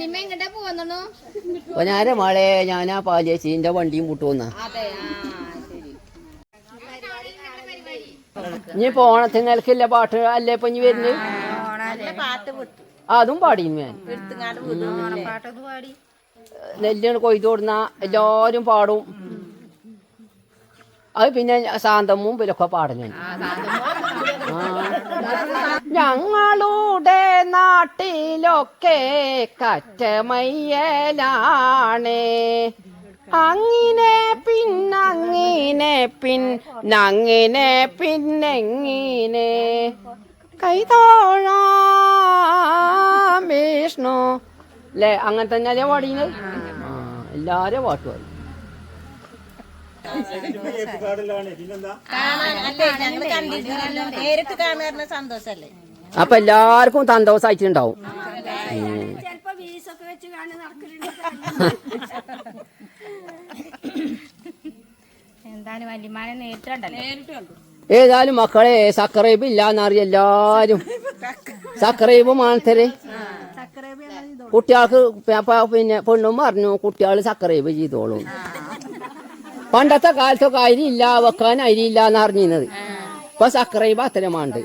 വല്യമ്മ എങ്ങട്ടാ പോന്നു അപ്പൊ ഞാനെ മോളെ? ഞാൻ ആ പാലിയേച്ചീന്റെ വണ്ടിയും കൂട്ടുവന്ന അതെ ആ ശരി. ഇനി പോണത്തിങ്ങൽക്കില്ല പാട്ട് അല്ലേ ഇപ്പൊ ഇനി വരുന്നത്? വിട്ടു അതും പാടിയും ഞാൻ. പാടി. നെല്ലാണ് കൊയ്തു കൊടുന്ന എല്ലാരും പാടും. അത് പിന്നെ ശാന്തമ്മും ഇവരൊക്കെ പാടുന്നു ഞങ്ങളുടെ നാട്ടിലൊക്കെ കറ്റമയ്യലാണ്. അങ്ങനെ പിൻ നങ്ങിനെ പിന്നെങ്ങിനെ. കൈതോഴ വിഷ്ണു. അല്ലേ അങ്ങനെ തന്നെയല്ലേ പാടിയത് ആ എല്ലാരും പാട്ട് പാടി. നേരിട്ട് കാണുന്ന സന്തോഷല്ലേ? അപ്പൊ എല്ലാവർക്കും സന്തോഷമായിട്ടുണ്ടാവും എന്താണ് വല്യമാനെ നേരിട്ടുണ്ടല്ലോ ഏതായാലും മക്കളെ സക്കറേബ് ഇല്ലാന്നറിയ എല്ലാരും. സക്കറേബ് മാനത്തരെ. കുട്ടികൾക്ക് പിന്നെ പെണ്ണും പറഞ്ഞു കുട്ടികൾ സക്കറേബ് ചെയ്തോളും. പണ്ടത്തെ കാലത്തൊക്കെ അരി ഇല്ല വെക്കാൻ അരി ഇല്ല എന്ന് അറിഞ്ഞിരുന്നത് ഇപ്പൊ സക്കറേബ് അത്തരമാണ്ട്